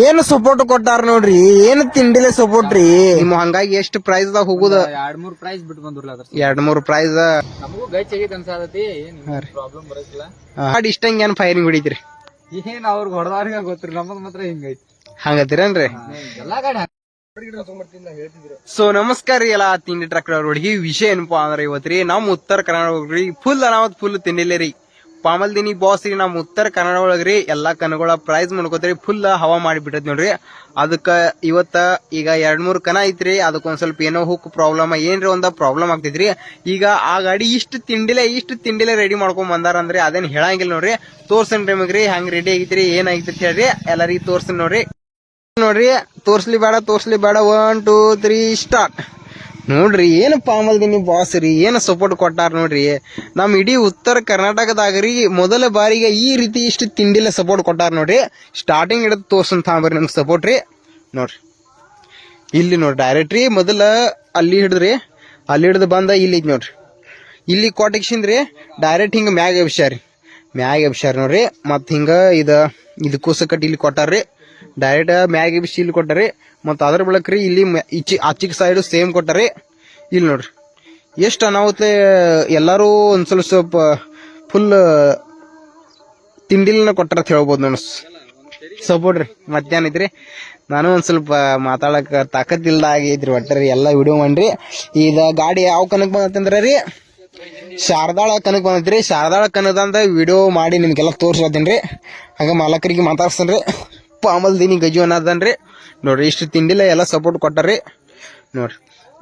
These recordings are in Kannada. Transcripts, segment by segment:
ಏನ್ ಸಪೋರ್ಟ್ ಕೊಟ್ಟಾರ ನೋಡ್ರಿ? ಏನ್ ತಿಂಡಿಲೆ ಸಪೋರ್ಟ್ ರೀ? ನಿಮ್ ಹಂಗಾಗಿ ಎಷ್ಟ್ ಪ್ರೈಸ್ ದಾಗ ಹೋಗುದ? ಎರಡ್ ಮೂರ್ ಪ್ರೈಸ್ ಬಿಟ್ಟು ಬಂದ್ರಲ್ಲ ಅದ್ರ ಎರಡ್ ಮೂರ್ ಪ್ರೈಸ್ ನಮಗೂ ಗಚ್ ಆಗೈತೆ ಅನ್ಸಾದತಿ ಪ್ರಾಬ್ಲಮ್ ಬರಕಿಲ್ಲ. ಇಷ್ಟ ಇಷ್ಟಂಗ್ ಏನ್ ಫೈರಿಂಗ್ ಹೊಡಿತ್ರಿ? ಏನ್ ಅವ್ರಿಗೆ ಹೊಡೆದವ್ರಿಗೆ ಗೊತ್ತಿರಿ ನಮ್ಮದ್ ಮಾತ್ರ ಹಿಂಗೈತಿ. ಹಂಗತ್ತೀರೇನ್ರಿ ಎಲ್ಲಾ ಕಡೆ ಸೊ ನಮಸ್ಕಾರ ರೀ ಎಲ್ಲ ತಿಂಡಿ ಟ್ರಕ್ ಹುಡುಗಿ. ವಿಷಯ ಏನಪ್ಪಾ ಅಂದ್ರೆ ಇವತ್ತ್ರಿ ನಮ್ ಉತ್ತರ ಕರ್ನಾಟಕ ಫುಲ್ ಅನಾವತ್ ಫುಲ್ ತಿಂಡಿಲ್ಲ ರೀ. ಪಾಮಲ್ದಿನಿ ಬಾಸ್ ರೀ ನಮ್ಮ ಉತ್ತರ ಕನ್ನಡ ಒಳಗ್ರಿ ಎಲ್ಲಾ ಕನಗಳ ಪ್ರೈಸ್ ಮಾಡ್ಕೋತೀರಿ ಫುಲ್ ಹವಾ ಮಾಡಿಬಿಟ್ಟದ್ ನೋಡ್ರಿ. ಅದಕ್ಕ ಇವತ್ತ ಈಗ ಎರಡ್ ಮೂರ್ ಕನ ಐತ್ರಿ ಅದಕ್ಕ ಒಂದ್ ಸ್ವಲ್ಪ ಏನೋ ಹುಕ್ ಪ್ರಾಬ್ಲಮ್ ಏನ್ರಿ ಒಂದ ಪ್ರಾಬ್ಲಮ್ ಆಗ್ತೈತ್ರಿ. ಈಗ ಆ ಗಾಡಿ ಇಷ್ಟು ತಿಂಡಿಲೆ ಇಷ್ಟು ತಿಂಡಿಲೆ ರೆಡಿ ಮಾಡ್ಕೊಂಡ್ ಬಂದಾರ ಅಂದ್ರೆ ಅದೇನ್ ಹೇಳಂಗಿಲ್ಲ ನೋಡ್ರಿ. ತೋರ್ಸನ್ ನಿಮಗ್ರಿ ಹಂಗ್ ರೆಡಿ ಆಗೈತ್ರಿ ಅಂತ ಹೇಳ್ರಿ, ಎಲ್ಲರಿಗೂ ತೋರ್ಸನ್ ನೋಡ್ರಿ. ನೋಡ್ರಿ, ತೋರ್ಸ್ಲಿ ಬೇಡ ತೋರ್ಸ್ಲಿ ಬೇಡ ಒನ್ ಟೂ ತ್ರೀ ಸ್ಟಾರ್ಟ್ ನೋಡ್ರಿ, ಏನು ಪಾಮಲ್ದಿನಿ ಬಾಸ್ ರೀ, ಏನು ಸಪೋರ್ಟ್ ಕೊಟ್ಟಾರ ನೋಡ್ರಿ. ನಮ್ಮ ಇಡೀ ಉತ್ತರ ಕರ್ನಾಟಕದಾಗ ರೀ, ಮೊದಲ ಬಾರಿಗೆ ಈ ರೀತಿ ಇಷ್ಟು ತಿಂಡಿಲ್ಲ ಸಪೋರ್ಟ್ ಕೊಟ್ಟಾರ ನೋಡ್ರಿ. ಸ್ಟಾರ್ಟಿಂಗ್ ಹಿಡಿದು ತೋರ್ಸನ್ ತಾಂಬ್ರಿ ನಮ್ಗೆ ಸಪೋರ್ಟ್ ರೀ. ನೋಡ್ರಿ. ಇಲ್ಲಿ ನೋಡ್ರಿ ಡೈರೆಕ್ಟ್ ರೀ, ಮೊದಲ ಅಲ್ಲಿ ಹಿಡಿದ್ರಿ. ಅಲ್ಲಿ ಹಿಡ್ದು ಬಂದ ಇಲ್ಲಿ ನೋಡ್ರಿ. ಇಲ್ಲಿ ರೀ ಡೈರೆಕ್ಟ್ ಹಿಂಗ ಮ್ಯಾಗ ಎಬ್ಸ್ಯಾರಿ ಮ್ಯಾಗ ಎಬ್ಸ್ಯಾರ ನೋಡ್ರಿ, ಮತ್ತು ಹಿಂಗ ಇದ, ಇದು ಕೂಸ ಕಟ್ಟಿ ಇಲ್ಲಿ ಕೊಟ್ಟಾರ್ರಿ ಡೈರೆಕ್ಟ್ ಮ್ಯಾಗಿ ಬಿಸಿ ಇಲ್ಲಿ ಕೊಟ್ಟಾರಿ, ಮತ್ತು ಅದ್ರ ಬಳಕ ರೀ ಇಲ್ಲಿ ಇಚ್ಚಿ ಆಚಿಕ್ ಸೈಡ್ ಸೇಮ್ ಕೊಟ್ಟರಿ, ಇಲ್ಲಿ ನೋಡ್ರಿ. ಎಷ್ಟು ಅನಾಹುತ, ಎಲ್ಲರೂ ಒಂದು ಸ್ವಲ್ಪ ಸ್ವಲ್ಪ ಫುಲ್ ತಿಂಡಿಲನ ಕೊಟ್ಟಾರ ಅಂತ ಹೇಳ್ಬೋದು ನೋಡ್ಸ್ ಸಪೋರ್ಟ್ ಮಧ್ಯಾಹ್ನ ಇದ್ರಿ, ನಾನು ಒಂದು ಸ್ವಲ್ಪ ಮಾತಾಡಕ್ಕೆ ತಾಕತ್ತಿಲ್ದ ಆಗೈತ್ರಿ ಒಟ್ಟರಿ ಎಲ್ಲ ವಿಡಿಯೋ ಮಾಡ್ರಿ. ಈಗ ಗಾಡಿ ಯಾವ ಕನಕ್ ಬಂದತ್ತಂದ್ರ ರೀ, ಶಾರದಾಳ ಕನಕ್ ಬಂದೈತ್ರಿ ಶಾರದಾಳ ಕನಕದಂದ ವಿಡಿಯೋ ಮಾಡಿ ನಿಮ್ಗೆಲ್ಲ ರೀ. ಹಾಗೆ ಮಾಲಕರಿಗೆ ಮಾತಾಡ್ಸನ್ರಿ ಪಾಮಲ್ ದಿನ ಗಜು ಅನ್ನದನ್ರಿ ನೋಡ್ರಿ, ಇಷ್ಟು ತಿಂಡಿಲ್ಲ, ಎಲ್ಲ ಸಪೋರ್ಟ್ ಕೊಟ್ಟಾರಿ ನೋಡ್ರಿ,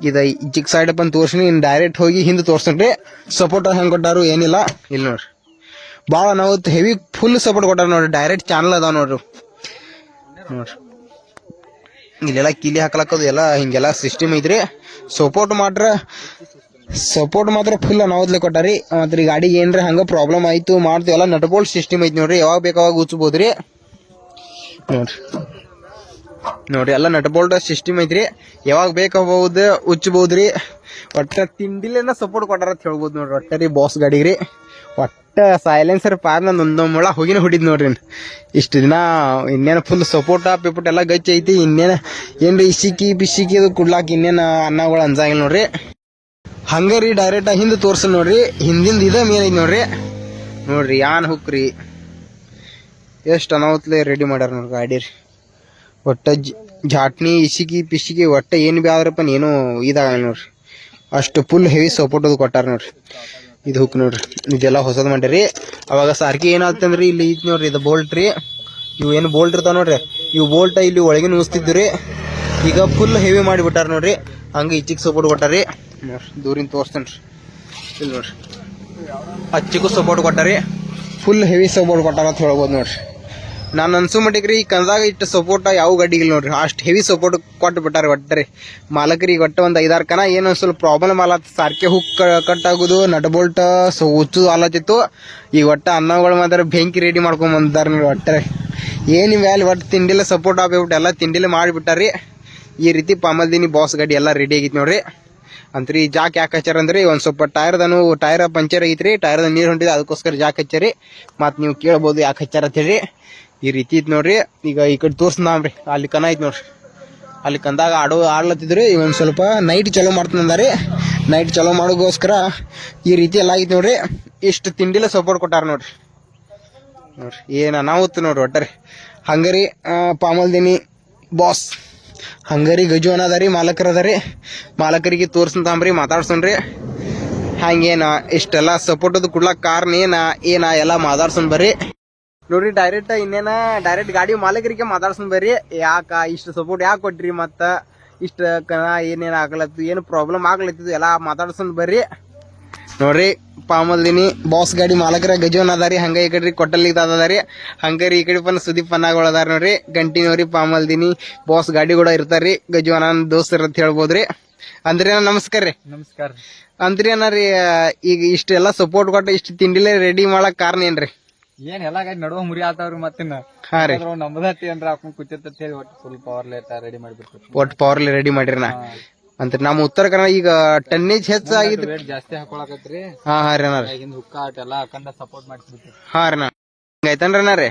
ಇದ ಚಿಕ್ಕ ಸೈಡ್ ಬಂದು ತೋರ್ಸಿನಿ ಇನ್ನು ಡೈರೆಕ್ಟ್ ಹೋಗಿ ಹಿಂದೆ ತೋರ್ಸನ್ರಿ ಸಪೋರ್ಟ್ ಹೆಂಗೆ ಕೊಟ್ಟಾರು ಏನಿಲ್ಲ. ಇಲ್ಲಿ ನೋಡ್ರಿ, ಭಾಳ ನಾವು ಹೆವಿ ಫುಲ್ ಸಪೋರ್ಟ್ ಕೊಟ್ಟಾರ ನೋಡ್ರಿ ಡೈರೆಕ್ಟ್ ಚಾನಲ್ ಅದಾವ ನೋಡ್ರಿ. ನೋಡ್ರಿ, ಇಲ್ಲೆಲ್ಲ ಕೀಲಿ ಹಾಕ್ಲಕ್ಕದು ಎಲ್ಲ ಹಿಂಗೆಲ್ಲ ಸಿಸ್ಟಮ್ ಐತ್ರಿ. ಸಪೋರ್ಟ್ ಮಾಡ್ರ ಸಪೋರ್ಟ್ ಮಾತ್ರ ಫುಲ್ ಅನಾವದ್ಲೆ ಕೊಟ್ಟಾರಿ. ಮತ್ತೆ ಗಾಡಿಗೆ ಏನ್ರಿ ಹಂಗೆ ಪ್ರಾಬ್ಲಮ್ ಆಯಿತು, ಮಾಡ್ತೀವಿ, ಎಲ್ಲ ನಟಬೋಲ್ಟ್ ಸಿಸ್ಟಮ್ ಐತಿ ನೋಡ್ರಿ. ಯಾವಾಗ ಬೇಕಾವಾಗ ಉಚ್ಚಬೋದ್ರಿ ನೋಡ್ರಿ. ನೋಡ್ರಿ, ಎಲ್ಲ ನಟಬೋಲ್ಟ್ ಸಿಸ್ಟಮ್ ಐತ್ರಿ. ಯಾವಾಗ ಬೇಕಾಗಬಹುದು ಉಚ್ಚಬಹುದ್ರಿ ಒಟ್ಟ ತಿಂಡಿಲೇನ ಸಪೋರ್ಟ್ ಕೊಟ್ಟಾರ ಅಂತ ಹೇಳ್ಬೋದು ನೋಡ್ರಿ. ಒಟ್ಟ ರೀ ಬಾಸ್ ಗಾಡಿಗೆ ರೀ ಒಟ್ಟ ಸೈಲೆನ್ಸರ್ ಪಾರ್ನ ಮೊಳ ಹೋಗಿನ ಹೊಡಿದ್ ನೋಡ್ರಿ ಇಷ್ಟು ದಿನ ಇನ್ನೇನು ಫುಲ್ ಸಪೋರ್ಟ್ ಪಿಪೋರ್ಟ್ ಎಲ್ಲ ಗಚ್ಚ ಐತಿ. ಇನ್ನೇನು ಏನ್ರಿ ಇಸಿಕಿ ಬಿಸಿಕಿ ಅದು ಕುಡ್ಲಾಕ ಇನ್ನೇನು ಅನ್ನಗಳು ಅನ್ಸಂಗಿಲ್ಲ ನೋಡ್ರಿ. ಹಂಗೆ ರೀ ಡೈರೆಕ್ಟಾಗಿ ಹಿಂದೆ ತೋರ್ಸ ನೋಡ್ರಿ. ಹಿಂದಿಂದ ಇದ ಮೇನ್ ಐತಿ ನೋಡ್ರಿ. ನೋಡ್ರಿ, ಯಾನ್ ಹುಕ್ರಿ ಎಷ್ಟು ಅನಾಹುತ್ಲೆ ರೆಡಿ ಮಾಡ್ಯಾರ ನೋಡ್ರಿ ಗಾಡಿ ರೀ. ಒಟ್ಟ ಜಾಟ್ನಿ ಇಸಿಗಿ ಪಿಸಿಗಿ ಒಟ್ಟ ಏನು ಭೀ ಆದ್ರಪ್ಪ ಏನೂ ಇದಾಗಲ್ಲ ನೋಡ್ರಿ. ಅಷ್ಟು ಫುಲ್ ಹೆವಿ ಸಪೋರ್ಟ್ ಅದು ಕೊಟ್ಟಾರ ನೋಡ್ರಿ. ಇದು ಹುಕ್ ನೋಡ್ರಿ. ಇದೆಲ್ಲ ಹೊಸದು ಮಾಡ್ಯಾರಿ ಅವಾಗ ಸಾರ್ಕಿ ಏನಾಗ್ತಂದ್ರಿ ಇಲ್ಲಿ ಇದು ನೋಡ್ರಿ, ಇದು ಬೋಲ್ಟ್ ರೀ. ಇವು ಏನು ಬೋಲ್ಟ್ ಇರ್ತಾವ ನೋಡ್ರಿ. ಇವು ಬೋಲ್ಟ್ ಇಲ್ಲಿ ಒಳಗೆ ರೀ. ಈಗ ಫುಲ್ ಹೆವಿ ಮಾಡಿಬಿಟ್ಟಾರ ನೋಡ್ರಿ. ಹಂಗೆ ಈಚಿಗೆ ಸಪೋರ್ಟ್ ಕೊಟ್ಟಾರಿ ನೋಡ್ರಿ ದೂರಿಂದ ತೋರಿಸ್ತೇನ್ರಿ ಇಲ್ಲಿ ನೋಡ್ರಿ. ಅಚ್ಚಿಗೂ ಸಪೋರ್ಟ್ ಕೊಟ್ಟಾರಿ ಫುಲ್ ಹೆವಿ ಸಪೋರ್ಟ್ ಕೊಟ್ಟಾರ ಅಂತ ಹೇಳ್ಬೋದು ನೋಡ್ರಿ. ನಾನು ಅನ್ಸು ಮಟ್ಟಿಗೆ ರೀ ಈ ಕನ್ನದಾಗ ಇಟ್ಟು ಸಪೋರ್ಟ್ ಯಾವ ಗಾಡಿಗಿಲ್ಲ ನೋಡ್ರಿ. ಅಷ್ಟು ಹೆವಿ ಸಪೋರ್ಟ್ ಕೊಟ್ಟು ಬಿಟ್ಟಾರೆ ಒಟ್ಟರಿ. ಮಾಲಕರಿಗೆ ಒಟ್ಟು ಒಂದು ಐದಾರು ಕನ ಏನೋ ಸ್ವಲ್ಪ ಪ್ರಾಬ್ಲಮ್ ಆಲತ್ತ ಸಾರ್ಕೆ ಹುಕ್ ಕಟ್ ಆಗೋದು ನಟ್ ಬೋಲ್ಟ್ ಸೊ ಹುಚ್ಚು ಆಲತ್ತಿತ್ತು ಈಗ ಒಟ್ಟು ಅನ್ನಗಳು ಮಾತ್ರ ಬೆಂಕಿ ರೆಡಿ ಮಾಡ್ಕೊಂಡ್ ಬಂದಿದ್ದಾರೆ ನೋಡಿ ಒಟ್ಟರೆ. ಏನು ವ್ಯಾಲಿ ಒಟ್ಟು ತಿಂಡಿಲ್ಲ ಸಪೋರ್ಟ್ ಆಗ್ಬಿಟ್ಟು ಎಲ್ಲ ತಿಂಡಿಲ್ಲ ಮಾಡಿಬಿಟ್ಟಾರಿ ಈ ರೀತಿ ಪಾಮಲ್ದಿನಿ ಬಾಸ್ ಗಾಡಿ ಎಲ್ಲ ರೆಡಿ ಆಗಿತ್ತು ನೋಡ್ರಿ. ಅಂತ್ರಿ ಜಾಕ್ ಯಾಕೆ ಹಚ್ಚಾರ ಅಂದ್ರೆ, ಒಂದು ಸ್ವಲ್ಪ ಟೈರ್ದನು ಟೈರ್ ಪಂಚರ್ ಐತ್ರಿ ಟೈರ್ದ ನೀರು ಹೊಂಟಿದೆ, ಅದಕ್ಕೋಸ್ಕರ ಜಾಕ್ ಹಚ್ಚಾರಿ ಮತ್ತು ನೀವು ಕೇಳ್ಬೋದು ಯಾಕೆ ಹಚ್ಚಾರ ಅಂತ ಹೇಳಿ ಈ ರೀತಿ ಇತ್ತು ನೋಡ್ರಿ. ಈಗ ಈ ಕಡೆ ತೋರ್ಸ್ನಾಮ್ರಿ ಅಲ್ಲಿ ಕನ ಐತಿ ನೋಡ್ರಿ. ಅಲ್ಲಿ ಕಂದಾಗ ಆಡೋ ಆಡ್ಲತ್ತಿದ್ರಿ. ಒಂದ್ ಸ್ವಲ್ಪ ನೈಟ್ ಚಲೋ ಮಾಡ್ತಂದಾರಿ ನೈಟ್ ಚಲೋ ಮಾಡೋಗೋಸ್ಕರ ಈ ರೀತಿ ಎಲ್ಲ ಆಗಿತ್ತು ನೋಡ್ರಿ. ಇಷ್ಟು ತಿಂಡಿಲ್ಲ ಸಪೋರ್ಟ್ ಕೊಟ್ಟಾರ ನೋಡ್ರಿ. ನೋಡ್ರಿ, ಏನ ಅನಾಹುತ್ ನೋಡ್ರಿ ರೀ ಹಂಗರಿ ಪಾಮಲ್ದಿನಿ ಬಾಸ್ ಹಂಗರಿ ಗಜು ಅನ್ನದಾರಿ ಮಾಲಕರ ಅದಾರಿ. ಮಾಲಕರಿಗೆ ತೋರ್ಸಂತಾಂಬ್ರಿ ಮಾತಾಡ್ಸೋಣ್ರಿ. ಹಂಗೇನ ಇಷ್ಟೆಲ್ಲ ಸಪೋರ್ಟ್ ಅದು ಕೊಡ್ಲಾಕ ಕಾರಣ ಏನ ಏನ ಎಲ್ಲ ಮಾತಾಡ್ಸೋಣ ಬರ್ರಿ. ನೋಡ್ರಿ ಡೈರೆಕ್ಟ್ ಇನ್ನೇನ ಡೈರೆಕ್ಟ್ ಗಾಡಿ ಮಾಲಕರಿಗೆ ಮಾತಾಡ್ಸನ್ ಬರ್ರಿ. ಯಾಕ ಇಷ್ಟು ಸಪೋರ್ಟ್ ಯಾಕೆ ಕೊಟ್ರಿ ಮತ್ತ? ಇಷ್ಟ ಕನ ಏನೇನು ಆಗ್ಲತ್ತು ಏನು ಪ್ರಾಬ್ಲಮ್ ಆಗ್ಲತ್ತಿದ್ದು ಎಲ್ಲ ಮಾತಾಡ್ಸನ್ ಬರ್ರಿ. ನೋಡ್ರಿ ಪಾಮಲ್ದಿನಿ ಬಾಸ್ ಗಾಡಿ ಮಾಲಕರ ಗಜವನ್ ಅದಾರಿ ಹಂಗ ಈ ಕಡೆ ಕೊಟ್ಟಲ್ಲಿ ಅದಾರಿ. ರೀ ಈ ಕಡೆ ಪನ್ ಸುದೀಪ್ ಪನ್ನಾಗಳು ಅದಾರ ನೋಡ್ರಿ. ಗಂಟಿ ನೋಡ್ರಿ ಪಾಮಲ್ದಿನಿ ಬಾಸ್ ಗಾಡಿ ಕೂಡ ಇರ್ತಾರ್ರಿ ಗಜವನ ದೋಸ್ತರ್ ಅಂತ ಹೇಳ್ಬೋದ್ರಿ ಅಂದ್ರೆ ನಮಸ್ಕಾರ ರೀ. ನಮಸ್ಕಾರ ಅಂದ್ರಿ ರೀ ಈಗ ಇಷ್ಟೆಲ್ಲ ಸಪೋರ್ಟ್ ಕೊಟ್ಟು ಇಷ್ಟು ತಿಂಡಿಲೇ ರೆಡಿ ಮಾಡಕ್ ಕಾರಣ ಏನ್ರಿ? ಏನ್ ಎಲ್ಲಾ ಗಾಡಿ ನಡುವ ಮುರಿ ಆತಾವ್ರಿ ಮತ್ತಿನ್ನ? ಹಾ ರೀ. ಅಂದ್ರ ಹಾಕೊಂಡ್ ಕೂತಿತ್ತ ಅಂತ ಹೇಳಿ ಒಟ್ಟು ಫುಲ್ ಪವರ್ ಲೇಟ್ ರೆಡಿ ಮಾಡ್ಬಿಡ್ತೀವಿ ಒಟ್ಟು ಪವರ್ಲಿ ರೆಡಿ ಮಾಡಿರಿ ನಾ ಅಂತ ನಮ್ಮ ಉತ್ತರ ಕನ್ನಡ ಈಗ ಟನ್ನೇಜ್ ಹೆಚ್ಚಾಗಿದ್ ರೇಟ್ ಜಾಸ್ತಿ ಹಾಕೊಳಕತ್ರಿ. ಹಾ ಹಾ ರೀ ಅಣ್ಣ ಹಿಂದ್ ಹುಕ್ಕ ಆಟ ಎಲ್ಲಾ ಹಾಕೊಂಡ ಸಪೋರ್ಟ್ ಮಾಡ್ತಿರ್ತೀವಿ ಹಾ ರೀ ನಾ ಹಿಂಗಾಯ್ತನ್ರಿ ಅಣ್ಣ ರೀ?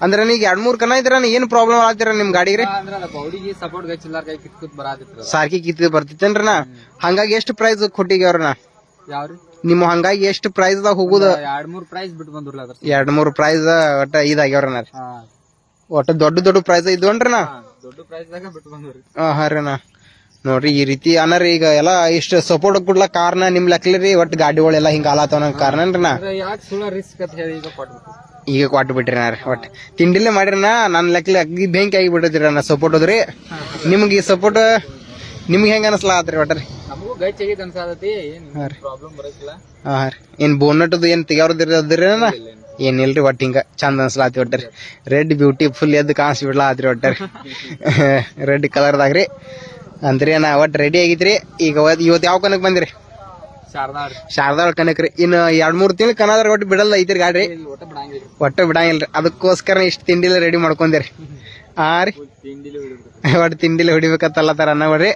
ಅಂದ್ರೆ ನೀಗ ಎರಡ್ ಮೂರ್ ಕನ ಇದ್ರ ಏನ್ ಪ್ರಾಬ್ಲಮ್ ಆಗ್ತೀರ ನಿಮ್ ಗಾಡಿಗೆ ಅಂದ್ರೆ ಅದ ಬೌಡಿಗೆ ಸಪೋರ್ಟ್ ಗಚ್ಚಿಲ್ಲಾರ ಕೈ ಕಿತ್ಕೂತ್ ಬರಾತಿತ್ತು ಸಾರ್ಕಿ ಕಿತ್ ಬರ್ತಿತ್ತೇನ್ರನ ಹಂಗಾಗಿ ಎಷ್ಟು ಪ್ರೈಸ್ ಕೊಟ್ಟಿಗೆ ಅವ್ರಣ್ಣ ಯಾವ್ರಿ? ನಿಮ್ಮ ಹಂಗಾಗಿ ಎಷ್ಟು ಪ್ರೈಸ್ ದಾಗ ಹೋಗುದ? ಎರಡ್ ಮೂರ್ ಪ್ರೈಸ್ ಬಿಟ್ಟು ಬಂದ್ರಲ್ಲ ಅದ್ರ ಎರಡ್ ಮೂರ್ ಪ್ರೈಸ್ ಒಟ್ಟ ಇದಾಗ್ಯವ್ರ ಒಟ್ಟ ದೊಡ್ಡ ದೊಡ್ಡ ಪ್ರೈಸ್ ಇದ್ವನ್ರಿ ನಾ ದೊಡ್ಡ ಪ್ರೈಸ್ ದಾಗ ಬಿಟ್ಟು ಬಂದ್ರಿ ಹಾ ರೀ ರೀ ನೋಡ್ರಿ ಈ ರೀತಿ ಅನಾರ ಈಗ ಎಲ್ಲಾ ಇಷ್ಟು ಸಪೋರ್ಟ್ ಕೊಡ್ಲ ಕಾರಣ ನಿಮ್ ಲೆಕ್ಕಲಿ ಒಟ್ಟು ಗಾಡಿಗಳೆಲ್ಲ ಹಿಂಗ ಆಲಾತವ ಕಾರಣ ನಾ ಯಾಕೆ ಸುಳ್ಳ ರಿಸ್ಕ್ ಅಂತ ಹೇಳಿ ಈಗ ಈಗ ಕೊಟ್ಟು ಬಿಟ್ರಿ ನಾ ರೀ ಒಟ್ಟು ತಿಂಡಿಲೇ ಮಾಡಿರನ ನನ್ನ ಲೆಕ್ಕಲಿ ಅಗ್ಗಿ ಬೆಂಕಿ ಆಗಿ ಬಿಟ್ಟಿದ್ರಿ ನಾ ಸಪೋರ್ಟ್ ಹೋದ್ರಿ ನಿಮ್ಗೆ ಈ ಸಪೋರ್ಟ್ ನಿಮ್ಗೆ ಹೆಂಗ ಅನಸ್ಲಾ ಆತ್ರಿ ಒಟ್ರಿ ನಮಗೂ ಗೈಚ್ ಆಗೈತೆ ಅನ್ಸಾದತಿ ಏನ್ ಹಾ ರೀ. ಪ್ರಾಬ್ಲಮ್ ಬರಕಿಲ್ಲ. ಹಾ ರೀ. ಏನ್ ಬೋನಟದು ಏನು ತೆಗ್ಯಾವ್ರದ್ರಿ ಅದ್ರಿ ಏನಿಲ್ರಿ ಒಟ್ಟು ಹಿಂಗೆ ಚಂದ ಅನ್ಸ್ಲಾತಿ ಒಟ್ಟರಿ. ರೆಡ್ ಬ್ಯೂಟಿಫುಲ್ ಎದ್ದು ಕಾಣಿಸಿ ಬಿಡ್ಲಾತ್ರಿ ಒಟ್ಟರಿ. ರೆಡ್ ಕಲರ್ದಾಗ ರೀ. ಅಂದ್ರಿ ನಾ ಒಟ್ಟು ರೆಡಿ ಆಗಿದ್ರಿ. ಈಗ ಇವತ್ತು ಯಾವ ಕನಕ್ ಬಂದಿರಿ? ಶಾರದಾ ರೀ. ಕನಕ ಕನಕ್ ರೀ. ಇನ್ನು ಎರಡ್ ಮೂರ್ ತಿಂಗಳು ಕನದ್ರ ಒಟ್ಟು ಬಿಡಲ್ಲ ಐತ್ರಿ ಗಾಡಿ ಇಲ್ಲಿ ಒಟ್ಟ ಬಿಡಂಗಿಲ್ಲ. ಒಟ್ಟು ಬಿಡಂಗಿಲ್ರಿ. ಅದಕ್ಕೋಸ್ಕರ ಇಷ್ಟು ತಿಂಡಿಲ್ಲ ರೆಡಿ ಮಾಡ್ಕೊಂದಿರಿ. ಹಾ ರೀ ತಿಂಡಿಲಿ ಒಟ್ಟು ತಿಂಡಿಲ್ಲ ಹೊಡಿಬೇಕತ್ತಲ್ಲ ತರ ನೋಡ್ರಿ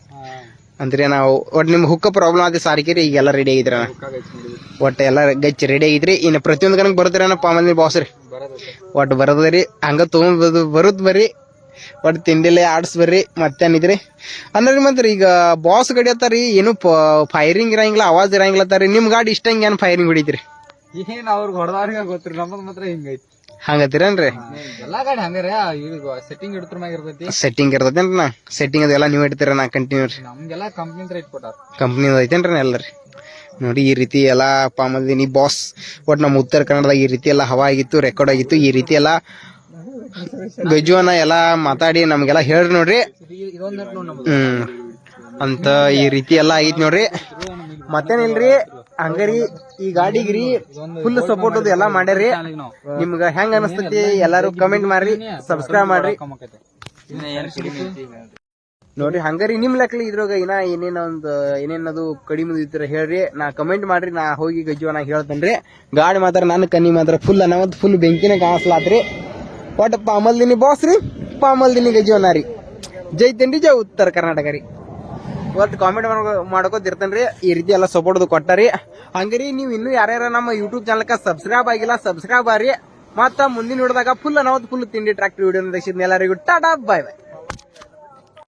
ಅಂದ್ರೆ ನಾವು ಒಟ್ಟು ನಿಮ್ಗೆ ಹುಕ್ಕ ಪ್ರಾಬ್ಲಮ್ ಆದ್ರೆ ಸಾರಿಗೆ ರೀ ಈಗೆಲ್ಲ ರೆಡಿ ಆಗಿದ್ರ. ಒಟ್ಟು ಎಲ್ಲ ಗಚ್ಚಿ ರೆಡಿ ಆಗಿದ್ರಿ. ಇನ್ನು ಪ್ರತಿಯೊಂದು ಕನಕ ಬರ್ತೀರನ ಪಾಮಲ್ ಬಾಸ್ ರೀ. ಒಟ್ಟು ರೀ. ಹಂಗ ತೊಗೊಂಡ್ ಬರುದ್ ಬರ್ರಿ. ಒಟ್ಟು ತಿಂಡಿಲೆ ಆಡ್ಸ್ ಬರ್ರಿ. ಮತ್ತೇನಿದ್ರಿ ಅಂದ್ರೆ ಮತ್ತೆ ಈಗ ಬಾಸ್ ಗಾಡಿ ಅತ್ತಾರಿ ಏನು ಫೈರಿಂಗ್ ಇರಂಗಿಲ್ಲ ಅವಾಜ್ ಇರಂಗಿಲ್ಲ ನಿಮ್ ಗಾಡಿ ಇಷ್ಟ ಹಂಗ ಫೈರಿಂಗ್ ಹೊಡಿತ್ರಿ? ಏನ್ ಅವ್ರಿಗೆ ಹೊಡೆದವ್ರಿಗೆ ಗೊತ್ತಿರಿ ನಮ್ಮದ್ ಮಾತ್ರ ಹಿಂಗೈತಿ. ಹಂಗತ್ತೀರೇನ್ರಿ ಎಲ್ಲಾ ಗಾಡಿ ಹಂಗಾರ. ಈಗ ಸೆಟ್ಟಿಂಗ್ ಇಡ್ತರ ಮ್ಯಾಗ ಇರ್ತೈತಿ. ಸೆಟ್ಟಿಂಗ್ ಇರ್ತೈತೇನ್ರಿ ನಾ? ಸೆಟ್ಟಿಂಗ್ ಅದೆಲ್ಲ ನೀವು ಇಡ್ತೀರ ನಾ ಕಂಟಿನ್ಯೂ ರೀ? ನಮ್ಗೆಲ್ಲ ಕಂಪ್ನಿ ಹತ್ರ ಇಟ್ಕೊಟ್ಟಾರ ಕಂಪ್ನಿ ಐತೇನ್ರಿ ಎಲ್ಲರಿ? ನೋಡಿ ಈ ರೀತಿ ಎಲ್ಲ ಪಾಮಲ್ದಿನಿ ಬಾಸ್ ಒಟ್ ನಮ್ಮ ಉತ್ತರ ಕನ್ನಡದಾಗ ಈ ರೀತಿ ಎಲ್ಲ ಹವಾ ಆಗಿತ್ತು ರೆಕಾರ್ಡ್ ಆಗಿತ್ತು ಈ ರೀತಿ ಎಲ್ಲ ಗಜುವನ ಎಲ್ಲ ಮಾತಾಡಿ ನಮ್ಗೆಲ್ಲ ಹೇಳ್ರಿ ನೋಡ್ರಿ. ಹ್ಮ್. ಅಂತ ಈ ರೀತಿ ಎಲ್ಲ ಆಗಿತ್ತು ನೋಡ್ರಿ. ಮತ್ತೇನಿಲ್ರಿ ಹಂಗರಿ, ಈ ಗಾಡಿಗ್ರಿ ಫುಲ್ ಸಪೋರ್ಟ್ ಅದು ಎಲ್ಲಾ ಮಾಡ್ಯಾರಿ ನಿಮ್ಗ ಹೆಂಗ್ ಅನಸ್ತತಿ ಎಲ್ಲಾರು ಕಮೆಂಟ್ ಮಾಡ್ರಿ ಸಬ್ಸ್ಕ್ರೈಬ್ ಮಾಡ್ರಿ? ನೋಡ್ರಿ, ಹಂಗಾರಿ ನಿಮ್ ಲೆಕ್ಕಲಿ ಇದ್ರಾಗ ಇನ್ನ ಏನೇನ ಒಂದು ಏನೇನದು ಕಡಿಮೆ ಇದ್ರ ಹೇಳ್ರಿ. ನಾ ಕಮೆಂಟ್ ಮಾಡ್ರಿ, ನಾ ಹೋಗಿ ಗಜ್ಜುವ, ನಾ ಹೇಳ್ತೇನ್ರಿ. ಗಾಡಿ ಮಾತ್ರ ನನ್ನ ಕನ್ನಿ ಮಾತ್ರ ಫುಲ್ ಅನಾವತ್ ಫುಲ್ ಬೆಂಕಿನ ಕಾಣಿಸ್ಲಾತ್ರಿ. ಪಾಮಲ್ ಪಾಮಲ್ದಿನಿ ಬಾಸ್ ರೀ, ಪಾಮಲ್ದಿನಿ ಗಜ್ಜುವನ ರೀ. ಜೈ ತಿಂಡಿ, ಜೈ ಉತ್ತರ ಕರ್ನಾಟಕ ರೀ. ಒಟ್ಟು ಕಾಮೆಂಟ್ ಮಾಡ್ಕೋತಿರ್ತೇನ್ರಿ ಈ ರೀತಿ ಎಲ್ಲ ಸಪೋರ್ಟ್ ಕೊಟ್ಟಾರಿ. ಹಂಗ್ರಿ, ನೀವು ಇನ್ನೂ ಯಾರ್ಯಾರ ನಮ್ಮ ಯೂಟ್ಯೂಬ್ ಚಾನಲ್ಕ ಸಬ್ಸ್ಕ್ರೈಬ್ ಆಗಿಲ್ಲ ಸಬ್ಸ್ಕ್ರೈಬ್ ಆರಿ ಮತ್ತ ಮುಂದಿನ ಹಿಡಿದಾಗ ಫುಲ್ ಅನ್ನೋದು ಫುಲ್ ತಿಂಡಿ ಟ್ರಾಕ್ಟರ್ ವಿಡಿಯೋ ಎಲ್ಲರಿಗೂ. ಟಾಟಾ ಬಾಯ್ ಬಾಯ್